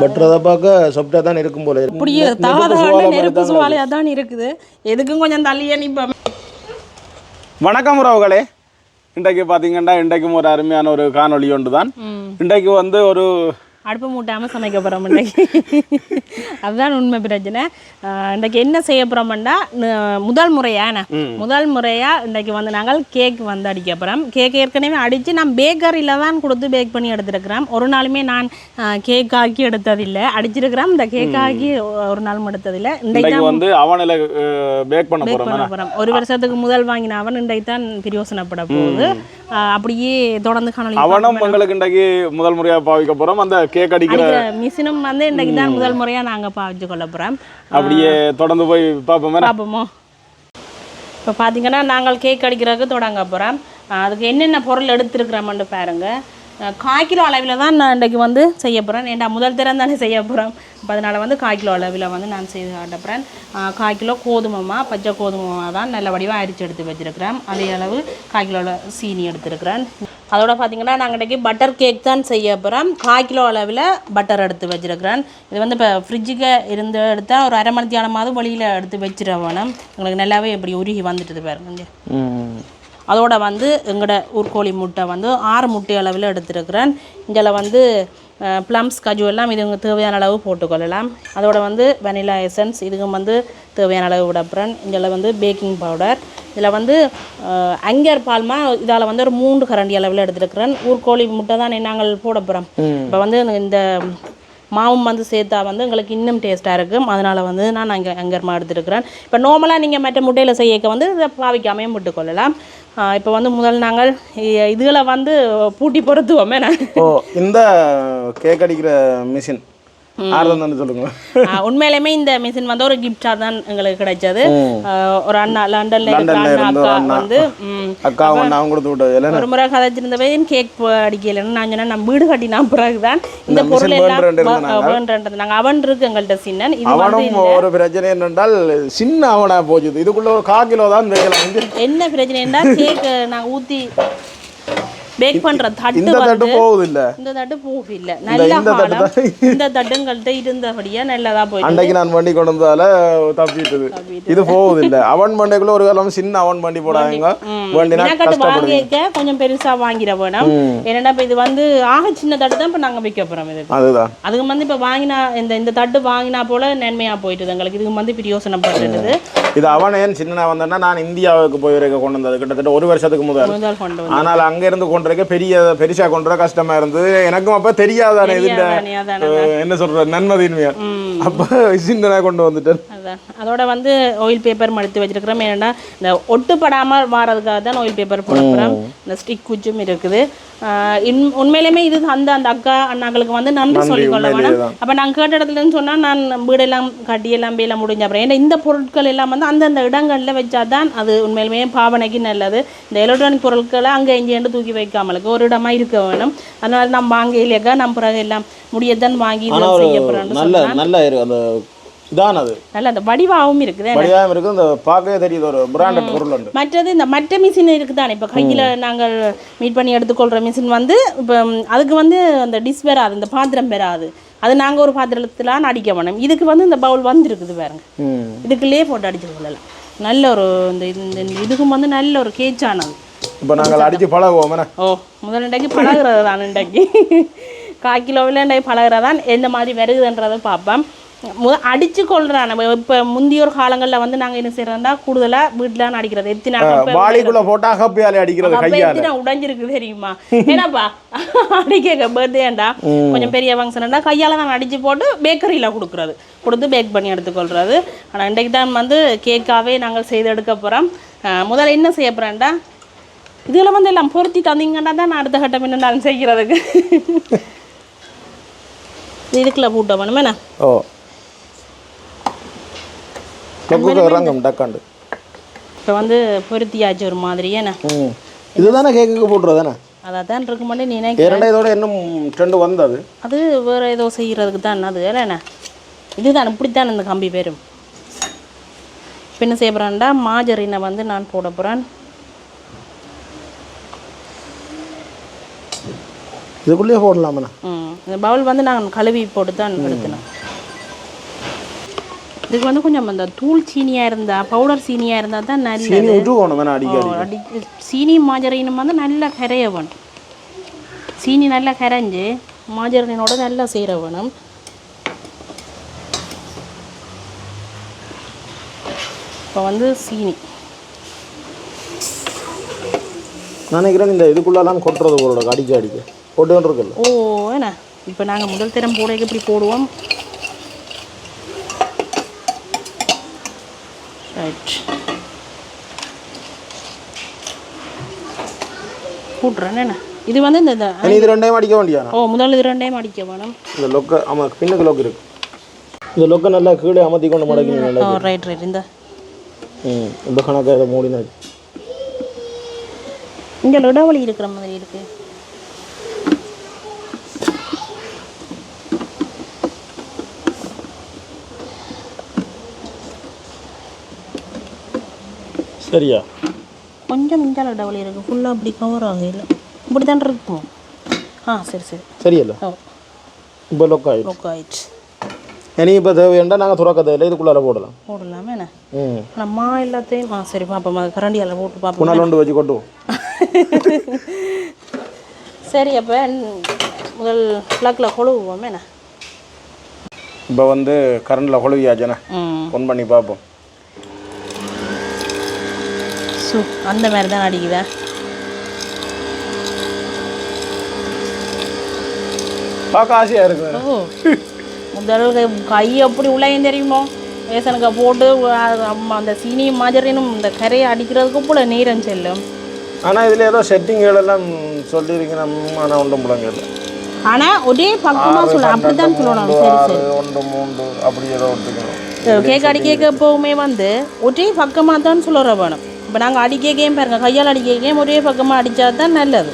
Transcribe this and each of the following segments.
பட்டுறதை பார்க்க சொப்டா தான் இருக்கும் போல. அப்படியே மாதிரி நெருப்பு தான் சுவாலையாக தான் இருக்குது. எதுக்கும் கொஞ்சம் தள்ளியே நிற்போம் வணக்கம் உறவுகளே. இன்றைக்கு பார்த்தீங்கன்னா இன்றைக்கும் ஒரு அருமையான ஒரு காணொளி ஒன்று தான் இன்றைக்கு வந்து ஒரு அடுப்பு மூட்டாமல் சமைக்க போகிறோம் இன்றைக்கு. அதுதான் உண்மை பிரச்சனை. இன்றைக்கு என்ன செய்ய போகிறோம்னா முதல் முறையான முதல் முறையாக இன்றைக்கு வந்து நாங்கள் கேக் வந்து அடிக்க போகிறோம் கேக் ஏற்கனவே அடித்து நான் பேக்கரியில் தான் கொடுத்து பேக் பண்ணி எடுத்துருக்கிறேன் ஒரு நாளுமே நான் கேக் ஆக்கி எடுத்ததில்லை. அடிச்சிருக்கிறேன் இந்த கேக் ஆக்கி ஒரு நாளும் எடுத்ததில்லை. இன்றைக்கு வந்து அவனில் பேக் பண்ண பேக் போகிறோம் ஒரு வருஷத்துக்கு முதல் வாங்கின அவன் இன்றைக்கு தான் பிரயோசனப்பட போகுது. அப்படியே தொடர்ந்து காணொலி அவனும் உங்களுக்கு இன்றைக்கு முதல் முறையாக பாவிக்க போகிறோம் அந்த கேக் அடிக்கிற மிஷினும் வந்து இன்றைக்கு தான் முதல் முறையாக நாங்கள் பாவிச்சு கொள்ள போகிறோம் அப்படியே தொடர்ந்து போய் பார்ப்போமே பார்ப்போமோ? இப்போ பார்த்தீங்கன்னா நாங்கள் கேக் அடிக்கிறதுக்கு தொடங்க போகிறோம் அதுக்கு என்னென்ன பொருள் எடுத்துருக்குறோம்னு பாருங்க. அஹ் கால் கிலோ அளவில் தான் நான் இன்றைக்கு வந்து செய்ய போகிறேன் ஏன்டா முதல் தரம் தானே செய்ய போகிறோம் அப்போ அதனால் வந்து கால் கிலோ அளவில் வந்து நான் செய்து காட்ட போகிறேன் கால் கிலோ கோதுமைமா பச்சை கோதுமைமா தான் நல்ல வடிவாக அரிச்சு எடுத்து வச்சுருக்கிறேன். அதே அளவு கால் கிலோ சீனி எடுத்துருக்கிறேன். அதோட பார்த்தீங்கன்னா நாங்கள் இன்றைக்கி பட்டர் கேக் தான் செய்ய போகிறோம் கால் கிலோ அளவில் பட்டர் எடுத்து வச்சுருக்கிறேன் இது வந்து இப்போ ஃப்ரிட்ஜுக்கு இருந்து எடுத்தால் ஒரு அரை மணி தியானமாவது வெளியில் எடுத்து வச்சிட வேணும் உங்களுக்கு நல்லாவே இப்படி உருகி வந்துட்டுது பாருங்க. அதோட வந்து எங்களோட ஊர்கோழி முட்டை வந்து ஆறு முட்டை அளவில் எடுத்துருக்கிறேன் இதில் வந்து ப்ளம்ஸ் கஜு எல்லாம் இது உங்களுக்கு தேவையான அளவு போட்டுக்கொள்ளலாம். அதோட வந்து வெனிலா எசன்ஸ் இதுக்கும் வந்து தேவையான அளவு விடப்புறேன் இதில் வந்து பேக்கிங் பவுடர் இதில் வந்து அங்கர் பால்மா இதால் வந்து ஒரு மூன்று கரண்டி அளவில் எடுத்துருக்கிறேன். ஊர்கோழி முட்டை தான் நாங்கள் போட போகிறோம் இப்போ வந்து இந்த மாவும் வந்து சேர்த்தா வந்து எங்களுக்கு இன்னும் டேஸ்ட்டாக இருக்கும். அதனால் வந்து நான் அங்கே அங்கர்மா எடுத்துருக்கிறேன். இப்போ நார்மலாக நீங்கள் மற்ற முட்டையில் செய்யக்க வந்து இதை பாவிக்காமையும் விட்டுக்கொள்ளலாம். இப்போ வந்து முதல் நாங்கள் இதுகளை வந்து பூட்டி பொருத்துவோமே நான். இந்த கேக் அடிக்கிற மிஷின் சொல்லுங்க. உண்மையிலுமே இந்த மிஷின் வந்து ஒரு கிஃப்டாக தான் எங்களுக்கு கிடைச்சது. ஒரு அண்ணா லண்டன்ல அக்கா. வந்து அக்கா அவங்க கொடுத்து விட்டது ஒரு முறை கதைச்சிருந்தவே கேக் அடிக்கலைன்னு நான் சொன்னேன் நான் வீடு கட்டினா பிறகுதான் இந்த இந்த பொருள் எல்லாம் நாங்கள் அவன் இருக்கு எங்கள்கிட்ட சின்னன். இது அவனும் ஒரு பிரச்சனை என்னென்றால் சின்ன அவனா போச்சுது. இதுக்குள்ள ஒரு கா கிலோ தான் வைக்கலாம் என்ன பிரச்சனைன்னா கேக் நாங்கள் ஊற்றி பேக் பண்ற தட்டு இந்த தட்டு போகுது இல்ல இந்த தட்டு போக இல்ல நல்ல இந்த காலம். இந்த தட்டுங்கள்ட்ட இருந்தபடியா நல்லதா போயிட்டு அன்றைக்கு நான் வண்டி கொண்டு வந்ததால தப்பிட்டது. இது போகுது இல்ல அவன் வண்டிக்குள்ள ஒரு காலம் சின்ன அவன் வண்டி போடாங்க வண்டினா வாங்கிக்க கொஞ்சம் பெருசா வாங்கிட வேணும். என்னடா இப்ப இது வந்து ஆக சின்ன தட்டு தான் இப்ப நாங்க வைக்க போறோம் இதுக்கு அதுதான். அதுக்கு வந்து இப்ப வாங்கினா இந்த இந்த தட்டு வாங்கினா போல நன்மையா போயிட்டுது எங்களுக்கு. இதுக்கு வந்து பிரயோசனப்பட்டுது இது அவன் ஏன் சின்ன வந்தேன்னா நான் இந்தியாவுக்கு போய் வரைக்கும் கொண்டு வந்தது. கிட்டத்தட்ட ஒரு வருஷத்துக்கு முதல் ஆனால் அங்க இருந்து கொண்டு வரைக்க பெரிய பெருசா கொண்டு வர கஷ்டமா இருந்தது. எனக்கும் அப்ப தெரியாதானே இதுல? என்ன சொல்ற? நன்மதின்மையா? அப்ப சின்னனா கொண்டு வந்துட்டேன். அதோட வந்து ஆயில் பேப்பர் மடுத்து வச்சிருக்கிறோம். ஏன்னா இந்த ஒட்டுப்படாமல் வாரதுக்காக தான் ஆயில் பேப்பர் போடுறோம் இந்த ஸ்டிக் குச்சும் இருக்குது. உண்மையிலுமே இது அந்த அந்த அக்கா அண்ணாக்களுக்கு வந்து நன்றி சொல்லிக்கொள்ள வேணும். அப்போ நான் கேட்ட இடத்துலன்னு சொன்னால் நான் வீடெல்லாம் கட்டி எல்லாம் வேலை முடிஞ்ச அப்புறம் ஏன்னா இந்த பொருட்கள் எல்லாம் வந்து அந்தந்த இடங்களில் வச்சா தான் அது உண்மையிலுமே பாவனைக்கு நல்லது. இந்த எலக்ட்ரானிக் பொருட்களை அங்கே இங்கேண்டு தூக்கி வைக்காமலுக்கு ஒரு இடமா இருக்க வேணும். அதனால நம்ம வாங்க இல்லையாக்கா நம்ம பிறகு எல்லாம் முடியத்தான் வாங்கி செய்ய போகிறோம்னு நல்ல நல்ல இருக்கு அந்த இதான அது. நல்ல அந்த வடிவாகவும் இருக்குது. வடிவாகவும் இருக்கு இந்த பார்க்கவே தெரியுது. ஒரு பிராண்டட் பொருள் உண்டு. மற்றது இந்த மற்ற மிஷின் இருக்குதானே? இப்போ கையில் நாங்கள் மீட் பண்ணி எடுத்துக்கொள்கிற மிஷின் வந்து இப்போ அதுக்கு வந்து அந்த டிஷ் வராது இந்த பாத்திரம் வராது அது நாங்கள் ஒரு பாத்திரத்தில் அடிக்க வேணும். இதுக்கு வந்து இந்த பவுல் வந்துருக்குது பாருங்க. ம். இதுக்குள்ளே போட்டு அடிச்சு கொள்ளலாம். நல்ல ஒரு இந்த இதுக்கும் வந்து நல்ல ஒரு கேச்சானது இப்போ நாங்கள் அடிச்சு பழகுவோம்? ஓ முதல் இன்றைக்கு பழகுறது தான் இன்றைக்கு. கால் கிலோவில் இன்றைக்கு பழகுறதான் எந்த மாதிரி வருகுதுன்றதை பார்ப்பேன் முத அடிச்சு கொள்றான். நம்ம இப்போ முந்தைய ஒரு காலங்களில் வந்து நாங்கள் என்ன செய்யறோம்னா கூடுதலாக வீட்டில் அடிக்கிறது. எத்தனை வாளிக்குள்ள போட்டா கப்பியாலே அடிக்கிறது கையால. எத்தனை உடைஞ்சிருக்கு தெரியுமா? ஏன்னாப்பா அடிக்க பர்த்டேண்டா கொஞ்சம் பெரிய ஃபங்க்ஷன்டா கையால் தான் அடிச்சு போட்டு பேக்கரியில் கொடுக்குறது. கொடுத்து பேக் பண்ணி எடுத்துக்கொள்றது. ஆனால் இன்றைக்கு தான் வந்து கேக்காவே நாங்கள் செய்து எடுக்க போகிறோம் முதல்ல என்ன செய்ய போகிறேன்டா இதில் வந்து எல்லாம் பொருத்தி தந்தீங்கன்னா தான் நான் அடுத்த கட்டம் என்ன நான் செய்கிறதுக்கு இதுக்குள்ள பூட்ட வேணுமே என்ன ஓ தொக்குக்கு இறங்கும் டக்காண்டு இப்போ வந்து பொருத்தியாச்சு ஒரு மாதிரி என்ன ம் இதுதானே கேக்குக்கு போட்டுறது தானே அதை தான் இருக்க மாட்டேன் நீ இரண்டா இதோட இன்னும் ட்ரெண்டு வந்தது அது வேறு ஏதோ செய்கிறதுக்கு தான் அது வேற என்ன இதுதான் இப்படித்தான் இந்த கம்பி பேரும் இப்போ என்ன செய்ய போகிறேன்டா மாஜரினை வந்து நான் போட போகிறேன் இதுக்குள்ளேயே போடலாமண்ணா. இந்த பவுல் வந்து நாங்கள் கழுவி போட்டு தான் எடுக்கணும் இதுக்கு வந்து கொஞ்சம் அந்த தூள் சீனியாக இருந்தால் பவுடர் சீனியாக இருந்தால் தான் நல்லது. சீனி விட்டு போகணும் தானே அடிக்கடி அடி சீனி மாஜரினும் வந்து நல்லா கரைய வேணும். சீனி நல்லா கரைஞ்சு மாஜரினோட நல்லா சேர வேணும். இப்போ வந்து சீனி. நான் நினைக்கிறேன் இந்த இதுக்குள்ளெல்லாம் கொட்டுறது போலோட அடிக்க அடிக்க. போட்டுக்கிட்டு இருக்குல்ல ஓ என்ன? இப்போ நாங்கள் முதல் தரம் போடைக்கு இப்படி போடுவோம். ரைட் என்ன? இது வந்து இந்த இது ரெண்டையும் அடிக்க வேண்டியாண்ணா ஓ முதல் இது ரெண்டையும் அடிக்க வேணும். இந்த லொக்க ஆமாம் பின்னுக்கு லொக்கு இருக்கு. இந்த லொக்கை நல்லா கீழே அமர்த்தி கொண்டு மடக்கி நல்லா ஓ ரைட் ரைட் இந்த. ம் இந்த கணக்காக மூடினாச்சு இங்கே இடைவெளி இருக்கிற மாதிரி இருக்கு. சரியா? கொஞ்சம் இஞ்சால இடைவெளி இருக்கு. ஃபுல்லாக அப்படி கவர் ஆகல இப்படி தான் இருக்கும். ஆ சரி சரி. சரியல்ல? இப்போ லொக் ஆகிடும் ஓகே ஆயிடுச்சு. இனி இப்போ தேவையாண்டா நாங்கள் துறக்க தேவையில்லை. இதுக்குள்ளார போடலாம். போடலாமே என்ன? ம். நம்ம எல்லாத்தையும் ஆ சரி பார்ப்போம் கரண்டியால் போட்டு பார்ப்போம் புனால் ஒன்று வச்சு கொட்டுவோம் சரி அப்போ முதல் ப்ளக்கில் கொழுவுவோம். என்ன? இப்போ வந்து கரண்டில் கொழுவியாச்சுண்ணே ஃபோன் பண்ணி பார்ப்போம் சு அந்த மாதிரி தான் அடிக்குதா. பார்க்க ஆசையாக இருக்குது ஓ முதல் கை- எப்படி உள்ளேயும் தெரியுமோ? வேசனுக்கு போட்டு அந்த சீனி மாதிரினும் இந்த கரையை அடிக்கிறதுக்கு போல நீரம் செல்லும். ஆனால் இதில் ஏதோ செட்டிங்கள் எல்லாம் சொல்லியிருக்கேன் ஆனால் ஒன்றும் முழங்கல ஆனால் ஒரே பக்கமாக சொல்ல அப்படி தான் சொல்லணும். சரி சரி. ஒன்று மூன்று அப்படி ஏதோ ஒத்துக்கணும் கேக் அடி கேட்க எப்போவுமே வந்து ஒரே பக்கமாக தான் சொல்லுற வேணும். இப்போ நாங்கள் அடிக்க கேம் பாருங்கள் கையால் அடிக்க கேம் ஒரே பக்கமாக அடித்தா தான் நல்லது.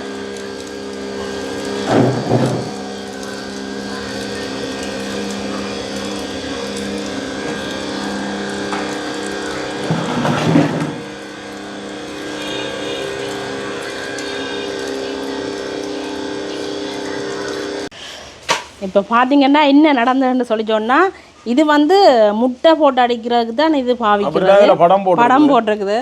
இப்போ பார்த்தீங்கன்னா என்ன நடந்ததுன்னு சொல்லி சொன்னா இது வந்து முட்டை போட்டு அடிக்கிறதுக்கு தான் இது பாவிக்கிறது. படம் போட்டு படம் போட்டிருக்குது.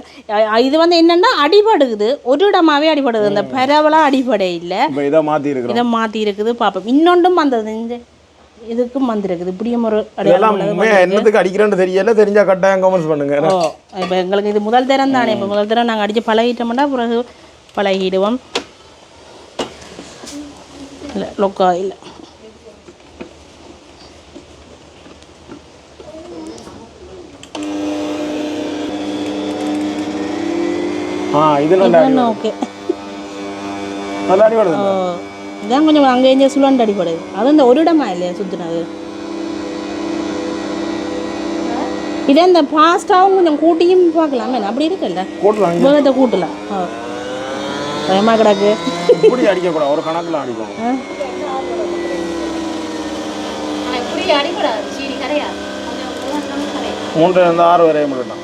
இது வந்து என்னன்னா அடிபடுக்குது ஒரு இடமாவே அடிபடுது இந்த பரவலாக அடிபடை இல்லை. இதை மாற்றி இருக்கிறோம். இதை மாற்றி இருக்குது. பார்ப்போம் இன்னொன்றும் வந்தது. இந்த இதுக்கும் வந்திருக்குது. இப்படியும் ஒரு என்னத்துக்கு அடிக்கிறேன்னு தெரியல. தெரிஞ்சா கட்டாயம் கமெண்ட்ஸ் பண்ணுங்க. ஓ இப்போ எங்களுக்கு இது முதல் தரம் தானே. இப்போ முதல் தரம் நாங்கள் அடித்து பழகிட்டோம்னா பிறகு பழகிடுவோம். இல்லை லொக்கா இல்லை. ஆ இது நல்லா இதுதான் ஓகே. நல்லா அடி வருது ஓ இதான் கொஞ்சம் அங்கே இங்கே சுழண்டு அடிப்படுது அது இந்த ஒரு இடமா இல்லையா சுற்றுனது இதே இந்த ஃபாஸ்ட்டாகவும் கொஞ்சம் கூட்டியும் பார்க்கலாமே. அப்படி இருக்குல்ல? போட்டுலாம் வேகத்தை கூட்டலாம். ஓ பயமாக கிடக்கு. இப்படி அடிக்கக்கூடாது ஒரு கணக்கில் அடிக்கணும். ஆ. மூன்று ஆறு வரையும் முடியலாம்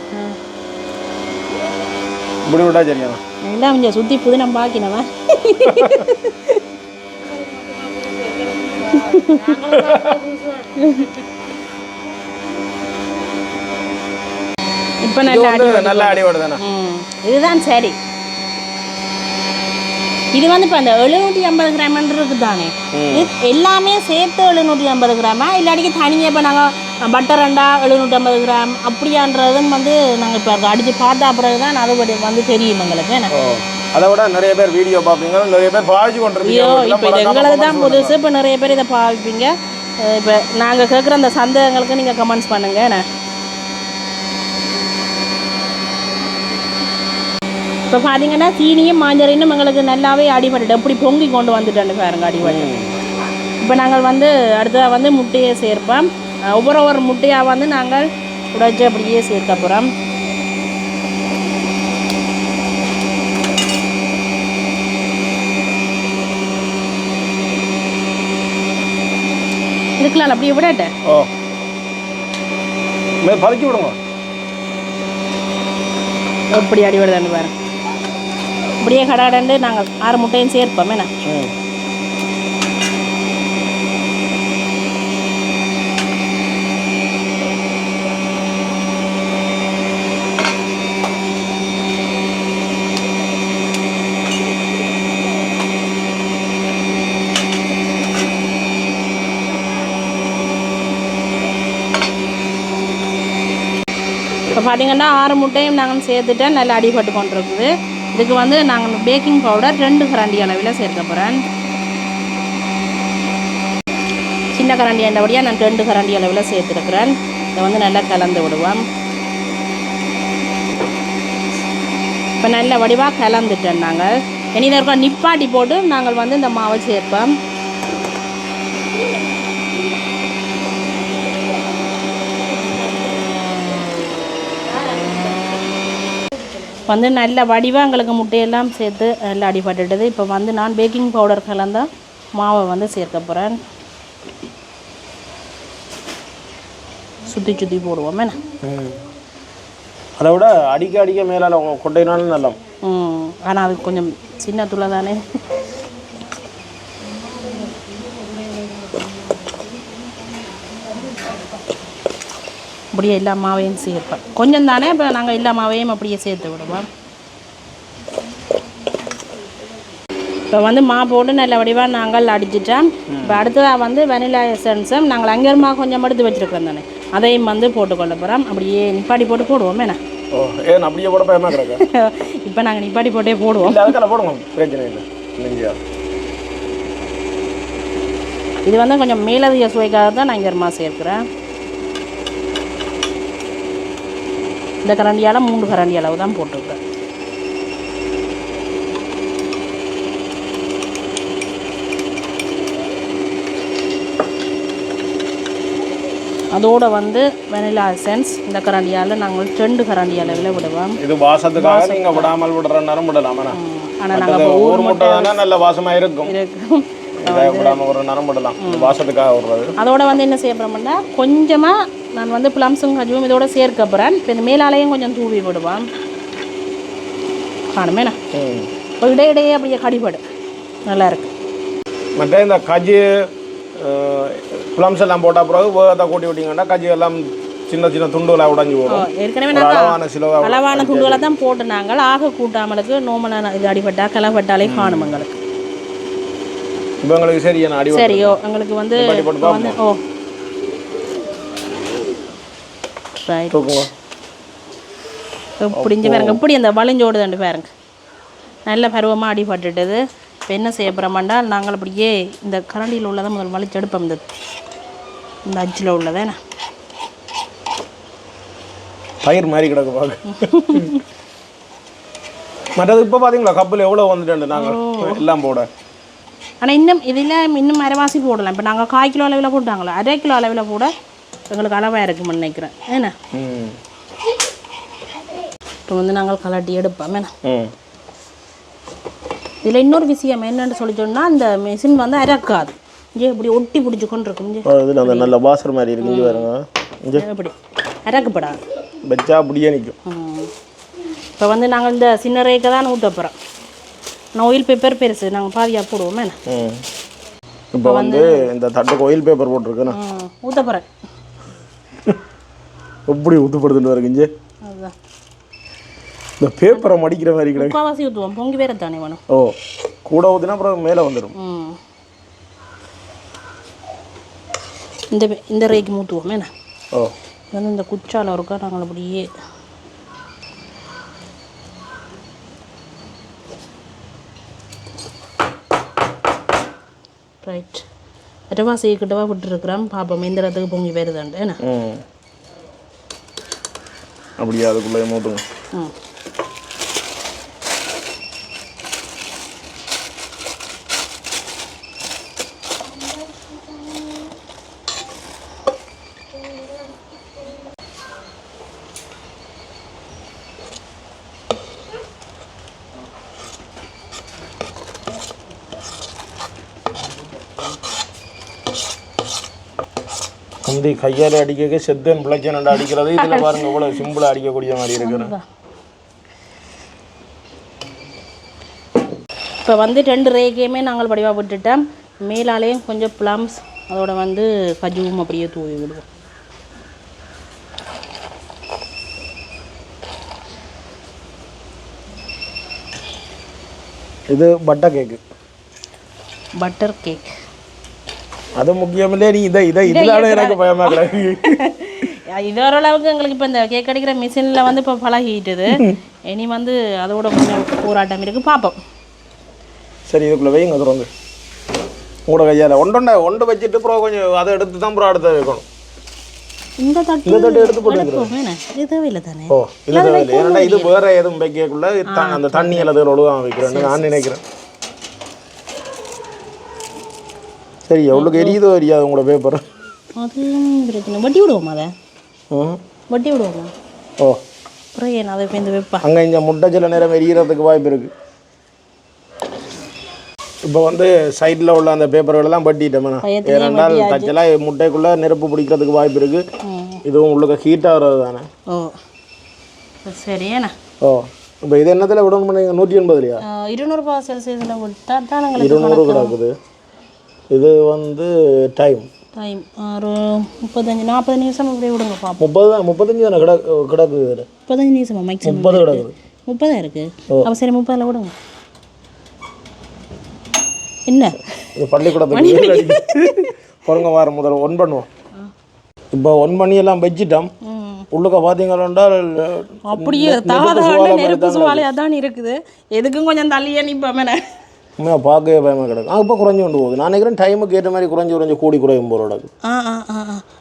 விட்டா சரியா எல்லாம் கொஞ்சம் சுற்றி பாக்கினவன் இப்போ இது நல்லா அடி நல்லா அடி இதுதான் சரி. இது வந்து இப்போ அந்த எழுநூற்றி ஐம்பது கிராம்ன்றது தானே? இது எல்லாமே சேர்த்து எழுநூற்றி ஐம்பது கிராமா? இல்லாட்டிக்கு தனியாக இப்போ நாங்கள் பட்டர் ரெண்டா எழுநூற்றி ஐம்பது கிராம் அப்படியான்றதும் வந்து நாங்கள் இப்போ அடித்து பார்த்தா பிறகு தான் அது வந்து தெரியும் எங்களுக்கு. என்ன? ஓ அதை விட நிறைய பேர் வீடியோ பார்ப்பீங்க. நிறைய பேர் பாய்ச்சி ஐயோ இப்போ இது எங்களுக்கு தான் கொண்டிருக்கீங்க புதுசு இப்போ நிறைய பேர் இதை பாவிப்பீங்க இப்போ நாங்கள் கேட்குற அந்த சந்தேகங்களுக்கு நீங்கள் கமெண்ட்ஸ் பண்ணுங்க. என்ன? இப்போ பார்த்தீங்கன்னா சீனியும் மாஞ்சரினும் எங்களுக்கு நல்லாவே அடிபட்டு எப்படி பொங்கி கொண்டு வந்துட்டேன்னு பாருங்க அடிபட்டு. இப்போ நாங்கள் வந்து அடுத்ததாக வந்து முட்டையை சேர்ப்போம். ஒவ்வொரு ஒவ்வொரு முட்டையாக வந்து நாங்கள் உடைச்சு அப்படியே சேர்க்க போகிறோம் இருக்கலாம் அப்படியே விடட்டேன் ஓ மே பதுக்கி விடுங்க. எப்படி அடிபடுதான்னு பாருங்க இப்படியே கடகடண்டு நாங்கள் ஆறு முட்டையும் சேர்ப்போம் என்ன? பார்த்தீங்கன்னா ஆறு முட்டையும் நாங்கள் சேர்த்துட்டா நல்லா அடிபட்டு கொண்டிருக்குது. இதுக்கு வந்து நாங்கள் பேக்கிங் பவுடர் ரெண்டு கரண்டி அளவில் சேர்க்க போகிறேன் சின்ன கரண்டி ஆண்டபடியாக நான் ரெண்டு கரண்டி அளவில் சேர்த்துருக்குறேன். இதை வந்து நல்லா கலந்து விடுவோம். இப்போ நல்ல வடிவாக கலந்துட்டேன் நாங்கள். இனி இதற்கா நிப்பாட்டி போட்டு நாங்கள் வந்து இந்த மாவை சேர்ப்போம். வந்து நல்ல வடிவாக எங்களுக்கு முட்டையெல்லாம் சேர்த்து நல்லா அடிபட்டுட்டது. இப்போ வந்து நான் பேக்கிங் பவுடர் கலந்த மாவை வந்து சேர்க்க போகிறேன் சுற்றி சுற்றி போடுவோம் என்ன? அதை விட அடிக்க அடிக்க மேலால கொட்டைனாலும் நல்லா ம். ஆனால் அது கொஞ்சம் சின்ன துளை தானே அப்படியே எல்லா மாவையும் சேர்ப்பேன். கொஞ்சம் தானே இப்போ நாங்கள் எல்லா மாவையும் அப்படியே சேர்த்து விடுவோம். இப்போ வந்து மா போட்டு நல்ல வடிவாக நாங்கள் அடிச்சிட்டோம். இப்போ அடுத்ததாக வந்து வெனிலா எசன்ஸும் நாங்கள் அங்கேருமா கொஞ்சம் எடுத்து வச்சுருக்கோம் தானே. அதையும் வந்து போட்டுக்கொள்ள போகிறோம் அப்படியே நிப்பாட்டி போட்டு போடுவோம் என்ன? ஓ ஏன் அப்படியே போட பயமா கிடக்கு? இப்போ நாங்கள் நிப்பாட்டி போட்டே போடுவோம். இல்லை அதுக்கெல்லாம் போடுங்க பிரச்சனை இல்லை. இல்லைங்கய்யா. இது வந்து கொஞ்சம் மேலதிக சுவைக்காக தான் நான் இங்கேருமா சேர்க்குறேன். இந்த கரண்டியால் மூணு கரண்டி அளவு தான் போட்டிருக்கேன் அதோட வந்து வெனிலா எசன்ஸ் இந்த கரண்டியால் நாங்கள் ரெண்டு கரண்டி அளவில் விடுவோம் இது வாசத்துக்காக நீங்க விடாமல் விடுற நேரம் விடலாம் ஆனால் நாங்கள் ஊர் முட்டை தானே நல்ல வாசமா இருக்கும். இருக்கும். இதை விடாம ஒரு நேரம் விடலாம் வாசத்துக்காக விடுறது. அதோட வந்து என்ன செய்ய போகிறோம்னா கொஞ்சமாக நான் வந்து பிளம்ஸும் கஜுவும் இதோட சேர்க்க போகிறேன் இப்போ இந்த மேலாலையும் கொஞ்சம் தூவி விடுவான் காணுமேண்ணா. இப்போ இடையிடையே அப்படியே கடிபடு. நல்லா இருக்கு. மற்ற இந்த கஜி பிளம்ஸ் எல்லாம் போட்ட பிறகு வேகத்தை கூட்டி விட்டீங்கன்னா கஜி எல்லாம் சின்ன சின்ன துண்டுகளாக உடைஞ்சு வரும் ஏற்கனவே அளவான சிலவா அளவான துண்டுகளை தான் போட்டு நாங்கள் ஆக கூட்டாமலுக்கு நோமலான இது அடிபட்டா கிளப்பட்டாலே காணும் எங்களுக்கு. இப்போ எங்களுக்கு சரி சரியோ எங்களுக்கு வந்து ஓ ரைட் பாருங்க இப்படி அந்த வளைஞ்சோடுதாண்டு பாருங்க. நல்ல பருவமாக அடிபட்டுட்டது. இப்போ என்ன செய்ய போகிறோமாண்டா நாங்கள் அப்படியே இந்த கரண்டியில் உள்ளதை முதல் வலிச்சு எடுப்போம் இந்த இந்த அச்சில் உள்ளதை பயிர் மாதிரி கிடக்கு பார்க்க மற்றது இப்போ பார்த்தீங்களா கப்பில் எவ்வளோ வந்துட்டு நாங்கள் எல்லாம் போட. ஆனால் இன்னும் இதில் இன்னும் அரைவாசி போடலாம். இப்போ நாங்கள் கால் கிலோ அளவில் போட்டாங்களோ? அரை கிலோ அளவில் போட எங்களுக்கு அளவாக இருக்கும்னு நினைக்கிறேன். ஏன்னா? இப்போ வந்து நாங்கள் கலட்டி எடுப்போம் ஏன்னா? இதில் இன்னொரு விஷயம் என்னன்னு சொல்லி சொன்னால் அந்த மிஷின் வந்து அரைக்காது. இங்கே இப்படி ஒட்டி பிடிச்சி கொண்டு இருக்கும் இதில் அந்த நல்ல வாசர் மாதிரி இருக்கு இங்கே பாருங்க. இங்கே. இப்படி அரைக்கப்படாது. வச்சா அப்படியே நிற்கும் இப்போ வந்து நாங்கள் இந்த சின்ன ரேக்கை தான் ஊற்ற போகிறோம் நான் ஆயில் பேப்பர் பெருசு நாங்கள் பாதியாக போடுவோமே இப்போ வந்து இந்த தட்டுக்கு ஆயில் பேப்பர் போட்டிருக்குண்ணா ஊற்ற போகிறேன் எப்படி ஊற்றுப்படுத்துட்டு வருங்க இங்கே இந்த பேப்பரை மடிக்கிற மாதிரி கிடக்கு முக்கால்வாசி ஊற்றுவோம் பொங்கி வேற தானே வேணும். ஓ கூட ஊற்றினா அப்புறம் மேலே வந்துடும் இந்த இந்த ரேக்கு மூத்துவோம். என்ன? ஓ. வந்து இந்த குச்சால இருக்கா? நாங்கள் அப்படியே ரைட் அரைவாசி கிட்டவா விட்டுருக்குறோம் பார்ப்போம் இந்த இடத்துக்கு பொங்கி வருதாண்டு என்ன? அப்படியே அதுக்குள்ளே மூட்டுங்க முந்தி கையால் அடிக்க செத்தன் பிழைச்சனண்டா அடிக்கிறது? இதில் பாருங்க இவ்வளோ சிம்பிளாக அடிக்கக்கூடிய மாதிரி இருக்கிறேன் இப்போ வந்து ரெண்டு ரேகையுமே நாங்கள் வடிவாக விட்டுட்டோம். மேலாலேயும் கொஞ்சம் ப்ளம்ஸ் அதோட வந்து கஜுவும் அப்படியே தூவி விடுவோம். இது பட்டை கேக்கு பட்டர் கேக் அது முக்கியமில்லே நீ இதை இதை இதில் எனக்கு பயமாக கிடக்கு இது ஓரளவுக்கு எங்களுக்கு இப்போ இந்த கேக் அடிக்கிற மிஷினில் வந்து இப்போ பழகிட்டுது இனி வந்து அதோட கொஞ்சம் போராட்டம் இருக்குது பார்ப்போம் சரி இதுக்குள்ள வைங்க திறந்து உங்களோட கையால் ஒன்றொண்டை ஒன்று வச்சுட்டு அப்புறம் கொஞ்சம் அதை எடுத்து தான் அப்புறம் அடுத்த வைக்கணும் இந்த தட்டு இந்த தட்டு எடுத்து போட்டு தேவையில்லை தானே ஓ இது தேவையில்லை ஏன்னா இது வேற எதுவும் வைக்கக்குள்ள அந்த தண்ணி அல்லது ஒழுகாம வைக்கிறேன்னு நான் நினைக்கிறேன் சரி எவ்வளோக்கு எரியுதோ எரியாது உங்களோட பேப்பர் அதுவும் பிரச்சனை வட்டி விடுவோமா அதை? வட்டி விடுவோமா? ஓ. அப்புறம் ஏன் அதை இப்போ இந்த வைப்பா அங்கே இங்கே முட்டை சில நேரம் எரியறதுக்கு வாய்ப்பு இருக்கு. இப்போ வந்து சைடில் உள்ள அந்த பேப்பர்கள் எல்லாம் பட்டிட்டோம்னா ஏனென்றால் தச்சலாக முட்டைக்குள்ளே நெருப்பு பிடிக்கிறதுக்கு வாய்ப்பு இருக்கு. இதுவும் உள்ளுக்கு ஹீட்டாக வர்றது தானே? ஓ. சரி ஏண்ணா ஓ. இப்போ இது என்னத்தில் விடணும் பண்ணீங்க நூற்றி எண்பதுலையா? இருநூறுபா செல்சியஸில் விட்டால் தான் இருநூறு கிடக்குது. இது வந்து டைம் டைம் ஒரு முப்பத்தஞ்சு நாற்பது நிமிஷம் அப்படியே விடுங்க பார்ப்போம் முப்பது முப்பத்தஞ்சு தானே கிட கிடக்குது இதுல. முப்பத்தஞ்சு நிமிஷமா மேக்ஸிமம் முப்பது கிடக்குது. முப்பதா இருக்கு? அப்போ சரி முப்பதில் விடுங்க. என்ன? பள்ளிக்கூடத்துக்கு பொறுங்க வாரம் முதல்ல ஒன் பண்ணுவோம். இப்போ ஒன் பண்ணி எல்லாம் வச்சிட்டோம். உள்ளுக்க பார்த்தீங்கன்னா அப்படியே தாதாண்ட நெருப்பு சுவாலையாக தான் இருக்குது. எதுக்கும் கொஞ்சம் தள்ளியே நிற்பேன் உண்மையாக பார்க்கவே பயமாக கிடக்கு ஆ இப்போ குறைஞ்சு கொண்டு போகுது நான் நினைக்கிறேன் டைமுக்கு ஏற்ற மாதிரி குறைஞ்சு குறைஞ்சு கூடி குறையும் போகிற கிடக்கு.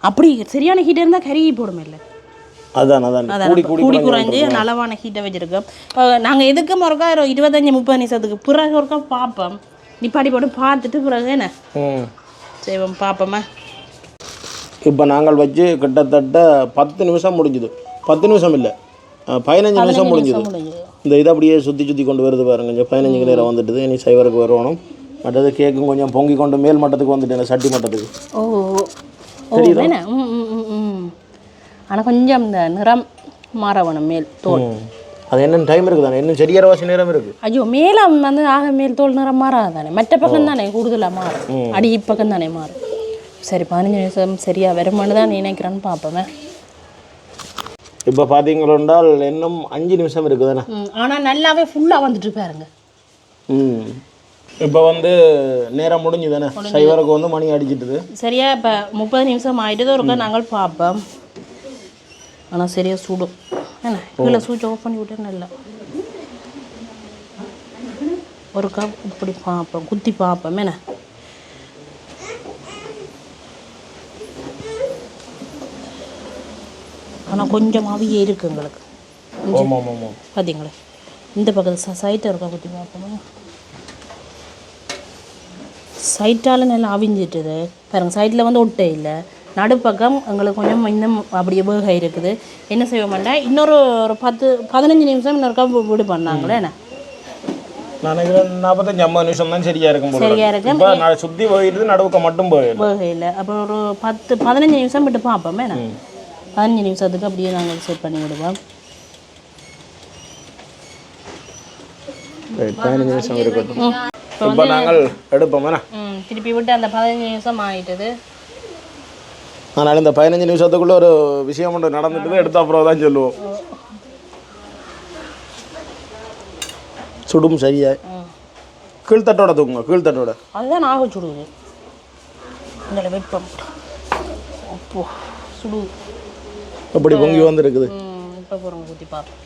அப்படி சரியான ஹீட் இருந்தால் கருகி போடுமே இல்லை அதான் அதான் கூடி கூடி குறைஞ்சி அளவான ஹீட்டை வச்சுருக்கோம் நாங்கள் எதுக்கும் ஒருக்கா ஒரு இருபத்தஞ்சி முப்பது நிமிஷத்துக்கு பிறகு ஒருக்கா பார்ப்போம் நிப்பாடி போட்டு பார்த்துட்டு பிறகு என்ன ம் செய்வோம் பார்ப்போமா இப்போ நாங்கள் வச்சு கிட்டத்தட்ட பத்து நிமிஷம் முடிஞ்சுது பத்து நிமிஷம் இல்லை பதினஞ்சு நிமிஷம் முடிஞ்சது இந்த இதை அப்படியே சுற்றி சுற்றி கொண்டு வருது பாருங்க. கொஞ்சம் பதினஞ்சு நேரம் வந்துட்டுது இனி சைவருக்கு வரணும் மற்றது கேக்கும் கொஞ்சம் பொங்கி கொண்டு மேல் மட்டத்துக்கு வந்துட்டு இந்த சட்டி மட்டத்துக்கு. ஓ ம் ஆனால் கொஞ்சம் இந்த நிறம் மாற வேணும் மேல் தோல். அது என்னென்ன டைம் இருக்குது தானே இன்னும் சரியான வாசி நேரம் இருக்குது ஐயோ மேலே வந்து ஆக மேல் தோல் நிறம் மாறாது தானே மற்ற பக்கம் தானே கூடுதலாக மாறும்? அடி பக்கம் தானே மாறும்? சரி பதினஞ்சு நிமிஷம் சரியா வருமானு தான் நினைக்கிறேன்னு பார்ப்போமே. இப்போ பார்த்தீங்களென்றால் இன்னும் அஞ்சு நிமிஷம் இருக்குது தானே ம் ஆனால் நல்லாவே ஃபுல்லாக வந்துட்டு பாருங்க ம். இப்போ வந்து நேரம் முடிஞ்சு தானே சைவருக்கு வந்து மணி அடிச்சிட்டுது. சரியா இப்போ முப்பது நிமிஷம் ஆகிட்டு ஒருக்கா நாங்கள் பார்ப்போம் ஆனால் சரியா சுடும் என்ன? கீழே சுவிட்ச் ஆஃப் பண்ணி விட்டா நல்லா ஒரு கப் இப்படி பார்ப்போம் குத்தி பார்ப்போம் என்ன? ஆனால் கொஞ்சம் அவிய இருக்கு எங்களுக்கு. பார்த்தீங்களா இந்த பக்கத்து சைட்டை இருக்கா குத்தி பார்ப்போமா சைட்டால் நல்லா அவிஞ்சிட்டுது பாருங்க சைட்டில் வந்து ஒட்டை இல்லை. நடுப்பக்கம் எங்களுக்கு கொஞ்சம் இன்னும் அப்படியே வேக இருக்குது. என்ன செய்வோம்னா இன்னொரு ஒரு பத்து பதினஞ்சு நிமிஷம் இன்னொருக்கா விடு பண்ணாங்களே என்ன? நான் நினைக்கிறேன் நாற்பத்தஞ்சு ஐம்பது நிமிஷம் தான் சரியா இருக்கும் சரியா இருக்கு. இப்போ நான் சுற்றி போயிடுது நடுவுக்க மட்டும் போயிடுது இல்லை அப்புறம் ஒரு பத்து பதினஞ்சு நிமிஷம் விட்டு பார்ப்போமே என்ன? பதினஞ்சு நிமிஷத்துக்கு அப்படியே நாங்கள் செட் பண்ணி விடுவோம் பதினஞ்சு நிமிஷம் இருக்கட்டும். இப்போ நாங்கள் எடுப்போம் என்ன ம் திருப்பி விட்டு அந்த பதினஞ்சு நிமிஷம் ஆகிட்டுது ஆனால் இந்த பதினஞ்சு நிமிஷத்துக்குள்ள ஒரு விஷயம் ஒன்று நடந்துட்டு எடுத்த அப்புறம் தான் சொல்லுவோம். சுடும் சரியா கீழ்த்தட்டோட தூக்குங்க கீழ்த்தட்டோட. அதுதான் நாக சுடுது. இந்த வெப்பம். அப்போ சுடுது. அப்படி பொங்கி வந்திருக்குது. இப்போ போகிறோம் ஊற்றி பார்ப்போம்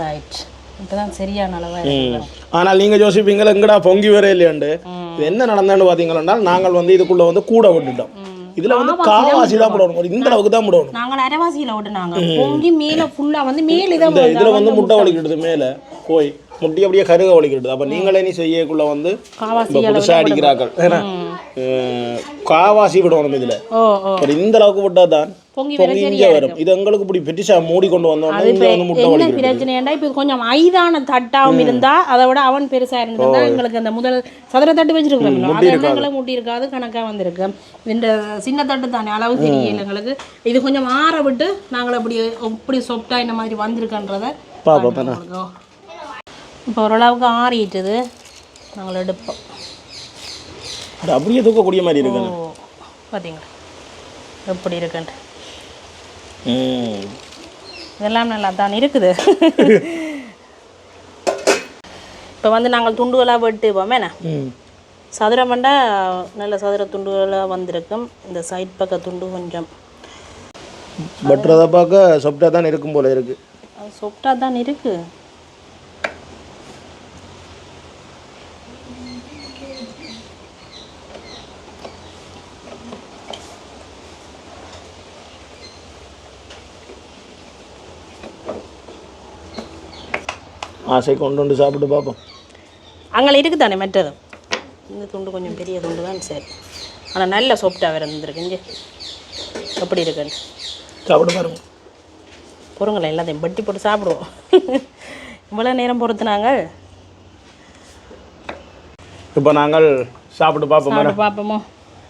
ரைட் இப்போ தான் சரியான அளவாக ஆனால் நீங்கள் யோசிப்பீங்களா எங்கடா பொங்கி வரே இல்லையாண்டு? இது என்ன நடந்தான்னு பார்த்தீங்கன்னா நாங்கள் வந்து இதுக்குள்ள வந்து கூட விட்டுட்டோம். இதுல வந்து காவாசி தான் போடணும். ஒரு இந்த அளவுக்கு தான் போடணும். நாங்கள் அரைவாசியில் ஓட்டுனாங்க பொங்கி மேலே ஃபுல்லாக வந்து மேலே இதை இந்த இதுல வந்து முட்டை வலிக்கிடுது மேல. போய் முட்டி அப்படியே கருக வலிக்கிடுது அப்ப நீங்களே நீ செய்யக்குள்ள வந்து புதுசா அடிக்கிறார்கள். காவாசி விடணும் இதுல. ஒரு இந்த அளவுக்கு விட்டா தான் பொங்கி வரும். இது எங்களுக்கு இப்படி பெட்டிஷா மூடி கொண்டு வந்தோம்னா இங்க வந்து முட்டை என்ன வலிக்கிடுது பிரச்சனைண்டா இப்போ கொஞ்சம் ஐதான தட்டாவும் இருந்தா அதை விட அவன் பெருசா எங்களுக்கு அந்த முதல் சதுர தட்டு வச்சிருக்கிறோம் அது என்ன எங்களுக்கு முட்டி இருக்காது கணக்கா வந்திருக்கு. இந்த சின்ன தட்டு தானே அளவு தெரியல எங்களுக்கு. இது கொஞ்சம் ஆற விட்டு நாங்கள் அப்படி அப்படி சொப்டா இந்த மாதிரி வந்திருக்கன்றத இப்போ ஓரளவுக்கு ஆறிட்டுது. நாங்கள் எடுப்போம். அப்படியே தூக்கக்கூடிய மாதிரி இருக்கு பார்த்தீங்களா எப்படி இருக்குன்ட்டு. இதெல்லாம் நல்லா தான் இருக்குது. இப்போ வந்து நாங்கள் துண்டுகளாக வெட்டுவோம் என்ன? ம். சதுரமண்டா நல்ல சதுர துண்டுகளாக வந்திருக்கும். இந்த சைட் பக்க துண்டு கொஞ்சம். பட்டுறதை பார்க்க சொப்டாக தான் இருக்கும் போல இருக்குது அது சொப்டாக தான் இருக்குது ஆசை கொண்டு வந்து சாப்பிட்டு பார்ப்போம். அங்கே இருக்குது தானே மெட்டது இந்த துண்டு கொஞ்சம் பெரிய துண்டு தான் சரி. ஆனால் நல்ல சொப்டாக வேறு இருந்திருக்கு. இங்கே எப்படி இருக்குன்னு? சாப்பிட்டு பாருங்க. பொறுங்களேன் எல்லாத்தையும் பட்டி போட்டு சாப்பிடுவோம். இவ்வளோ நேரம் பொறுத்து நாங்கள் இப்போ நாங்கள் சாப்பிட்டு பார்ப்போம் சாப்பிட்டு பார்ப்போமோ?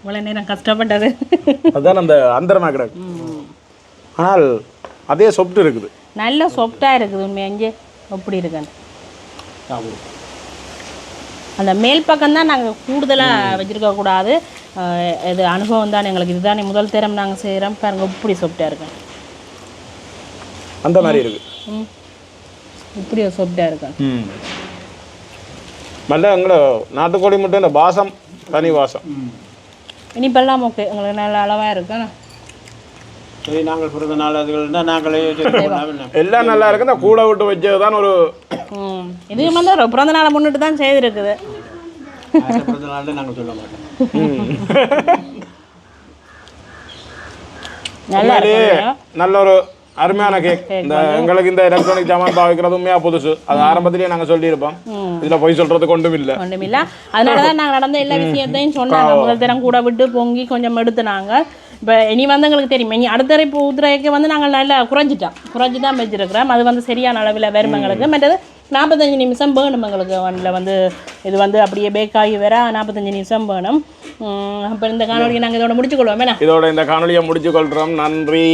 இவ்வளோ நேரம் கஷ்டப்பட்டது. அதுதான் அந்த அந்தரமாக கிடக்கு. ஆனால் அதே சொப்ட் இருக்குது. நல்ல சொப்டாக இருக்குது உண்மையாக இங்கே? இருக்குன்னு சாப்பிடுவோம் அந்த மேல் பக்கம் தான் நாங்கள் கூடுதலாக வச்சுருக்க கூடாது. அஹ் இது அனுபவம் தான் எங்களுக்கு. இதுதானே முதல் தரம் நாங்கள் செய்கிறோம் பாருங்க இப்படி சொப்டாக இருக்கு. அந்த மாதிரி இருக்கு. ம். இப்படி ஒரு சொப்டாக இருக்கு. ம். நல்ல எங்களை நாட்டுக்கோழி முட்டை இந்த வாசம் தனி வாசம். இனிப்பெல்லாம் ஓகே. எங்களுக்கு நல்ல அளவாக இருக்கு. சரி நாங்கள் பிறந்த நாள் அதுகள்னா நாங்களே எல்லாம் நல்லா இருக்கு. இந்த கூட விட்டு வச்சது தான் ஒரு ம். இது வந்து ஒரு பிறந்த நாளை முன்னிட்டு தான் செய்திருக்குது. பிறந்த நாள் நாங்கள் சொல்ல மாட்டோம். நல்லா ஒரு அருமையான கேக் இந்த எங்களுக்கு இந்த எலக்ட்ரானிக் ஜாமான் பாவிக்கிறது உண்மையா புதுசு. அது ஆரம்பத்திலேயே நாங்கள் சொல்லியிருப்போம். இதுல போய் சொல்றதுக்கு ஒன்றும் இல்லை. ஒன்றுமில்ல அதனால தான் நாங்கள் நடந்த எல்லா விஷயத்தையும் சொன்னாங்க. முதல் தரம் கூட விட்டு பொங்கி கொஞ்சம் எடுத்துனாங்க. இப்போ இனி வந்து எங்களுக்கு தெரியும். இனி அடுத்த இப்போ ஊத்துறைக்கு வந்து நாங்கள் நல்லா குறைஞ்சிட்டோம். குறைஞ்சி தான் வச்சிருக்கிறோம் அது வந்து சரியான அளவில் வரும் எங்களுக்கு. மற்றது நாற்பத்தஞ்சு நிமிஷம் வேணும் எங்களுக்கு. ஒன்றில் வந்து இது வந்து அப்படியே பேக்காகி வர நாற்பத்தஞ்சு நிமிஷம் வேணும். அப்போ இந்த காணொலியை நாங்கள் இதோட முடிச்சுக்கொள்வோம். என்ன? இதோட இந்த காணொலியை முடிச்சுக்கொள்கிறோம் நன்றி.